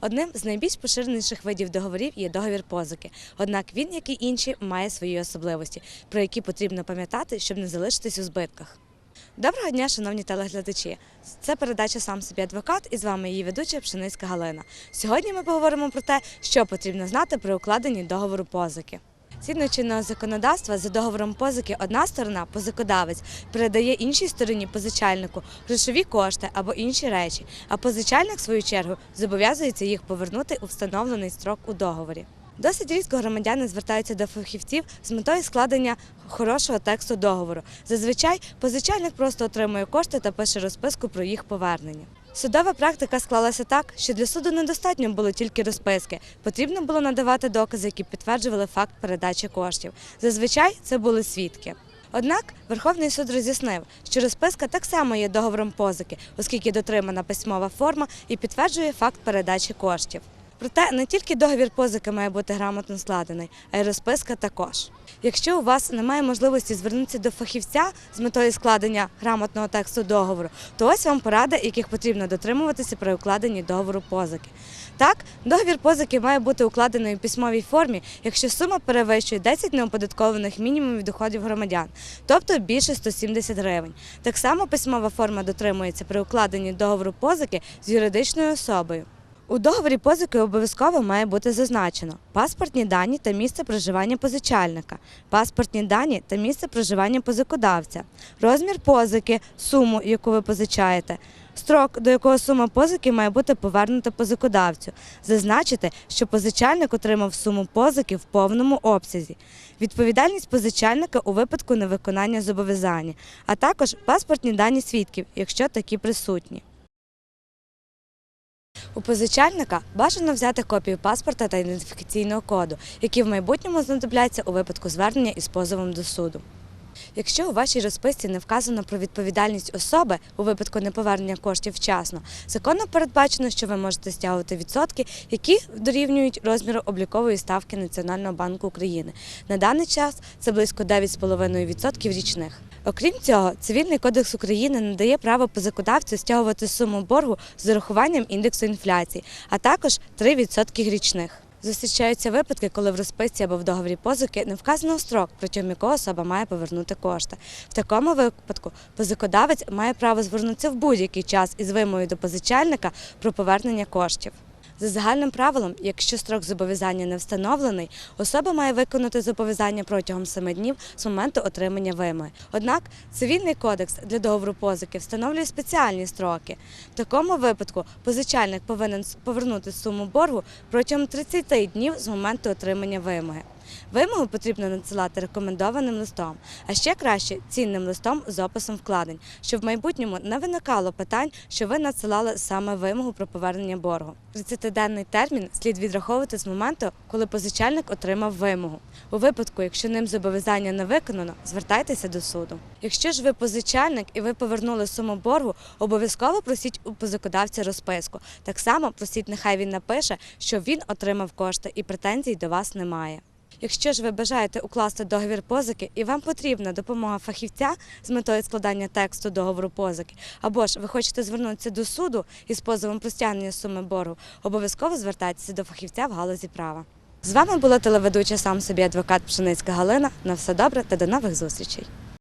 Одним з найбільш поширеніших видів договорів є договір позики. Однак він, як і інші, має свої особливості, про які потрібно пам'ятати, щоб не залишитись у збитках. Доброго дня, шановні телеглядачі! Це передача сам собі адвокат і з вами її ведуча Пшеницька Галина. Сьогодні ми поговоримо про те, що потрібно знати при укладенні договору позики. Згідно чинного законодавства, за договором позики одна сторона, позикодавець, передає іншій стороні позичальнику грошові кошти або інші речі, а позичальник, в свою чергу, зобов'язується їх повернути у встановлений строк у договорі. Досить рідко громадяни звертаються до фахівців з метою складення хорошого тексту договору. Зазвичай позичальник просто отримує кошти та пише розписку про їх повернення. Судова практика склалася так, що для суду недостатньо було тільки розписки. Потрібно було надавати докази, які підтверджували факт передачі коштів. Зазвичай це були свідки. Однак Верховний суд роз'яснив, що розписка так само є договором позики, оскільки дотримана письмова форма і підтверджує факт передачі коштів. Проте не тільки договір позики має бути грамотно складений, а й розписка також. Якщо у вас немає можливості звернутися до фахівця з метою складення грамотного тексту договору, то ось вам поради, яких потрібно дотримуватися при укладенні договору позики. Так, договір позики має бути укладений у письмовій формі, якщо сума перевищує 10 неоподаткованих мінімумів доходів громадян, тобто більше 170 гривень. Так само письмова форма дотримується при укладенні договору позики з юридичною особою. У договорі позики обов'язково має бути зазначено паспортні дані та місце проживання позичальника, паспортні дані та місце проживання позикодавця, розмір позики, суму, яку ви позичаєте, строк, до якого сума позики має бути повернута позикодавцю, зазначити, що позичальник отримав суму позики в повному обсязі, відповідальність позичальника у випадку невиконання зобов'язання, а також паспортні дані свідків, якщо такі присутні. У позичальника бажано взяти копію паспорта та ідентифікаційного коду, які в майбутньому знадобляться у випадку звернення із позовом до суду. Якщо у вашій розписці не вказано про відповідальність особи у випадку неповернення коштів вчасно, законно передбачено, що ви можете стягувати відсотки, які дорівнюють розміру облікової ставки Національного банку України. На даний час це близько 9,5% річних. Окрім цього, Цивільний кодекс України надає право позакодавцю стягувати суму боргу з урахуванням індексу інфляції, а також 3% річних. Зустрічаються випадки, коли в розписці або в договорі позики не вказано строк, протягом якого особа має повернути кошти. В такому випадку позикодавець має право звернутися в будь-який час із вимогою до позичальника про повернення коштів. За загальним правилом, якщо строк зобов'язання не встановлений, особа має виконати зобов'язання протягом 7 днів з моменту отримання вимоги. Однак цивільний кодекс для договору позики встановлює спеціальні строки. В такому випадку позичальник повинен повернути суму боргу протягом 30 днів з моменту отримання вимоги. Вимогу потрібно надсилати рекомендованим листом, а ще краще цінним листом з описом вкладень, щоб в майбутньому не виникало питань, що ви надсилали саме вимогу про повернення боргу. 30-денний термін слід відраховувати з моменту, коли позичальник отримав вимогу. У випадку, якщо ним зобов'язання не виконано, звертайтеся до суду. Якщо ж ви позичальник і ви повернули суму боргу, обов'язково просіть у позикодавця розписку. Так само просіть, нехай він напише, що він отримав кошти і претензій до вас немає. Якщо ж ви бажаєте укласти договір позики і вам потрібна допомога фахівця з метою складання тексту договору позики, або ж ви хочете звернутися до суду із позовом про стягнення суми боргу, обов'язково звертайтеся до фахівця в галузі права. З вами була телеведуча сам собі адвокат Пшеницька Галина. На все добре та до нових зустрічей.